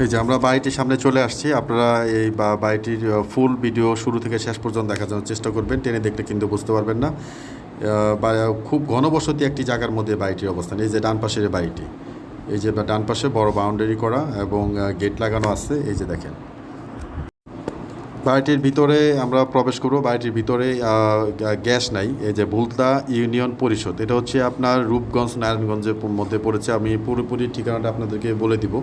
এই যে আমরা বাড়িটির সামনে চলে আসছি। আপনারা এই বাড়িটির ফুল ভিডিও শুরু থেকে শেষ পর্যন্ত দেখার জন্য চেষ্টা করবেন। টেনে দেখতে কিন্তু বুঝতে পারবেন না। খুব ঘনবসতি একটি জায়গার মধ্যে বাড়িটির অবস্থান। এই যে ডান পাশের বাড়িটি। এই যে ডান পাশে বড় বাউন্ডারি করা এবং গেট লাগানো আছে। এই যে দেখেন। বাড়িটির ভিতরে আমরা প্রবেশ করব, বাড়িটির ভিতরে গ্যাস নাই, এই যে ভুলতা ইউনিয়ন পরিষদ। এটা হচ্ছে আপনার রূপগঞ্জ, নারায়ণগঞ্জের মধ্যে পড়েছে। আমি পুরোপুরি ঠিকানাটা আপনাদেরকে বলে দিব।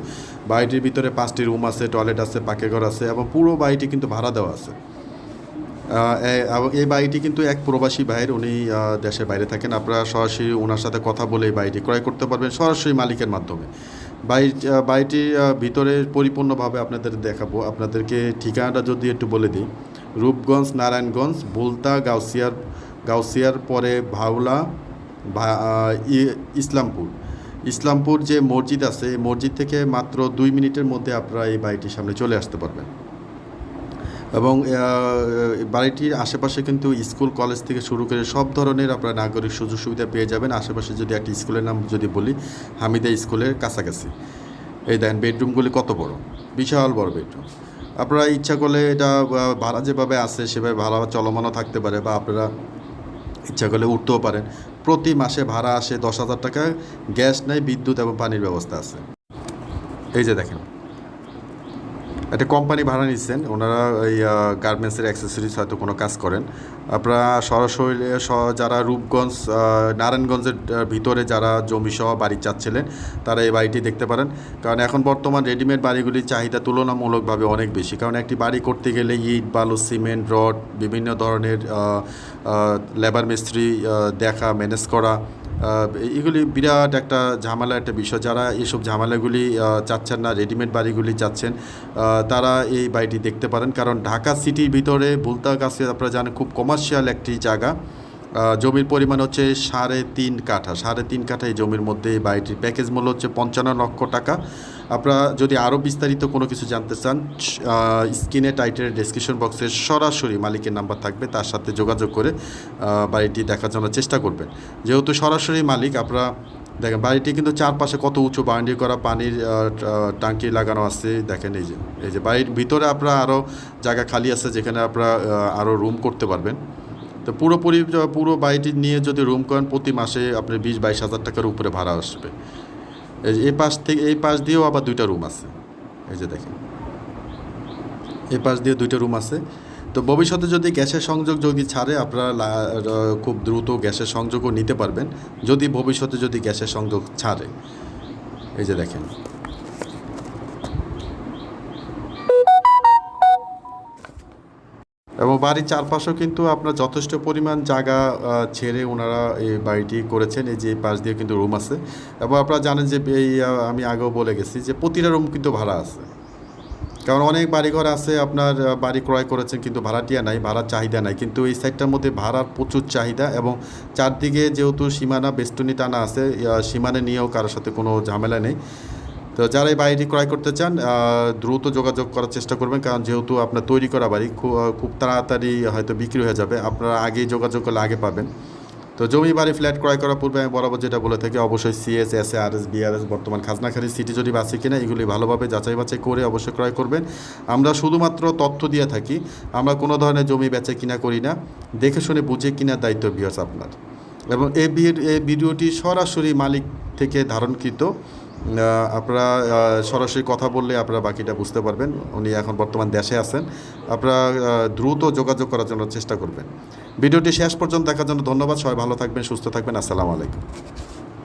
বাড়িটির ভিতরে পাঁচটি রুম আছে, টয়লেট আছে পাকেঘর আছে এবং পুরো বাড়িটি কিন্তু ভাড়া দেওয়া আছে। এই বাড়িটি কিন্তু এক প্রবাসী ভাইয়ের, উনি দেশের বাইরে থাকেন। আপনারা সরাসরি ওনার সাথে কথা বলে এই বাড়িটি ক্রয় করতে পারবেন সরাসরি মালিকের মাধ্যমে। বাড়ি বাড়িটির ভিতরে পরিপূর্ণভাবে আপনাদের দেখাবো। আপনাদেরকে ঠিকানাটা যদি একটু বলে দিই, রূপগঞ্জ, নারায়ণগঞ্জ, বুলতা, গাউসিয়ার গাউসিয়ার পরে ভাওলা ইসলামপুর। ইসলামপুর যে মসজিদ আছে, এই মসজিদ থেকে মাত্র দুই মিনিটের মধ্যে আপনারা এই বাড়িটির সামনে চলে আসতে পারবেন। এবং বাড়িটির আশেপাশে কিন্তু স্কুল, কলেজ থেকে শুরু করে সব ধরনের আপনার নাগরিক সুযোগ সুবিধা পেয়ে যাবেন। আশেপাশে যদি একটি স্কুলের নাম যদি বলি, হামিদা স্কুলের কাছাকাছি। এই দেন বেডরুমগুলি কত বড়? বিশাল বড় বেডরুম। আপনারা ইচ্ছা করলে এটা ভাড়া যেভাবে আছে, সেভাবে ভাড়া চলমানও থাকতে পারে বা আপনারা ইচ্ছা করলে উঠতেও পারেন। প্রতি মাসে ভাড়া আসে দশ হাজার টাকা। গ্যাস নেয় বিদ্যুৎ এবং পানির ব্যবস্থা আছে। এই যে দেখেন একটা কোম্পানি ভাড়া নিচ্ছেন, ওনারা এই গার্মেন্টসের অ্যাক্সেসরিজ হয়তো কোনো কাজ করেন। আপনারা সরাসরি যারা রূপগঞ্জ নারায়ণগঞ্জের ভিতরে যারা জমি সহ বাড়ি চাচ্ছিলেন, তারা এই বাড়িটি দেখতে পারেন। কারণ এখন বর্তমান রেডিমেড বাড়িগুলির চাহিদা তুলনামূলকভাবে অনেক বেশি। কারণ একটি বাড়ি করতে গেলে ইট, বালু, সিমেন্ট, রড, বিভিন্ন ধরনের লেবার মিস্ত্রি দেখা ম্যানেজ করা এগুলি বিরাট একটা ঝামেলা, একটা বিষয়। যারা এইসব ঝামেলাগুলি চাচ্ছেন না রেডিমেড বাড়িগুলি চাচ্ছেন তারা এই বাড়িটি দেখতে পারেন। কারণ ঢাকা সিটির ভিতরে বুলতা কাছে আপনারা জানেন, খুব কমার্শিয়াল একটি জায়গা। জমির পরিমাণ হচ্ছে সাড়ে তিন কাঠা। সাড়ে তিন কাঠা এই জমির মধ্যে এই বাড়িটির প্যাকেজ মূল্য হচ্ছে পঞ্চান্ন লক্ষ টাকা। আপনারা যদি আরও বিস্তারিত কোনো কিছু জানতে চান স্ক্রিনে টাইটের ডেসক্রিপশন বক্সে সরাসরি মালিকের নাম্বার থাকবে তার সাথে যোগাযোগ করে বাড়িটি দেখার জন্য চেষ্টা করবেন। যেহেতু সরাসরি মালিক আপনারা দেখেন বাড়িটি কিন্তু চারপাশে কত উঁচু বাউন্ডারি করা পানির আহ, টা- টাঙ্কি লাগানো আছে দেখেন এই যে এই যে বাড়ির ভিতরে আপনারা আরও জায়গা খালি আছে যেখানে আপনারা আরও রুম করতে পারবেন। তো পুরোপুরি পুরো বাড়িটি নিয়ে যদি রুম করেন প্রতি মাসে আপনি বিশ বাইশ হাজার টাকার উপরে ভাড়া আসবে। এই যে এই পাশ থেকে এই পাশ দিয়েও আবার দুইটা রুম আছে। এই যে দেখেন। এই পাশ দিয়ে দুইটা রুম আছে। তো ভবিষ্যতে যদি গ্যাসের সংযোগ যদি ছাড়ে, আপনারা খুব দ্রুত গ্যাসের সংযোগও নিতে পারবেন। যদি ভবিষ্যতে যদি গ্যাসের সংযোগ ছাড়ে। এই যে দেখেন। এবং বাড়ির চারপাশেও কিন্তু আপনার যথেষ্ট পরিমাণ জায়গা ছেড়ে ওনারা এই বাড়িটি করেছেন। এই যে পাশ দিয়ে কিন্তু রুম আছে। এবং আপনারা জানেন যে এই আমি আগেও বলে গেছি যে প্রতিটা রুম কিন্তু ভাড়া আছে। কারণ অনেক বাড়িঘর আছে, আপনার বাড়ি ক্রয় করেছেন কিন্তু ভাড়াটিয়া নাই, ভাড়ার চাহিদা নাই। কিন্তু এই সাইডটার মধ্যে ভাড়ার প্রচুর চাহিদা এবং চারদিকে যেহেতু সীমানা, বেষ্টনী টানা আছে সীমানা নিয়েও কারোর সাথে কোনো ঝামেলা নেই। তো যারা এই বাড়িটি ক্রয় করতে চান দ্রুত যোগাযোগ করার চেষ্টা করবেন, কারণ যেহেতু আপনার তৈরি করা বাড়ি, খুব খুব তাড়াতাড়ি হয়তো বিক্রি হয়ে যাবে। আপনারা আগেই যোগাযোগ করলে আগে পাবেন। তো জমি, বাড়ি, ফ্ল্যাট ক্রয় করার পূর্বে আমি বরাবর যেটা বলে থাকি, অবশ্যই CS S R S BRS বর্তমান খাজনাখারি সিটি যদি বাসে কিনা, এগুলি ভালোভাবে যাচাই বাছাই করে অবশ্যই ক্রয় করবেন। আমরা শুধুমাত্র তথ্য দিয়ে থাকি, আমরা কোনো ধরনের জমি বেচে কিনা করি না। দেখে শুনে বুঝে কিনার দায়িত্ব বিয়ার্স আপনার। এবং এই ভিডিওটি সরাসরি মালিক থেকে ধারণকৃত। আপনারা সরাসরি কথা বললে আপনারা বাকিটা বুঝতে পারবেন। উনি এখন বর্তমান দেশে আছেন। আপনারা দ্রুত যোগাযোগ করার জন্য চেষ্টা করবেন। ভিডিওটি শেষ পর্যন্ত দেখার জন্য ধন্যবাদ। সবাই ভালো থাকবেন, সুস্থ থাকবেন। আসসালামু আলাইকুম।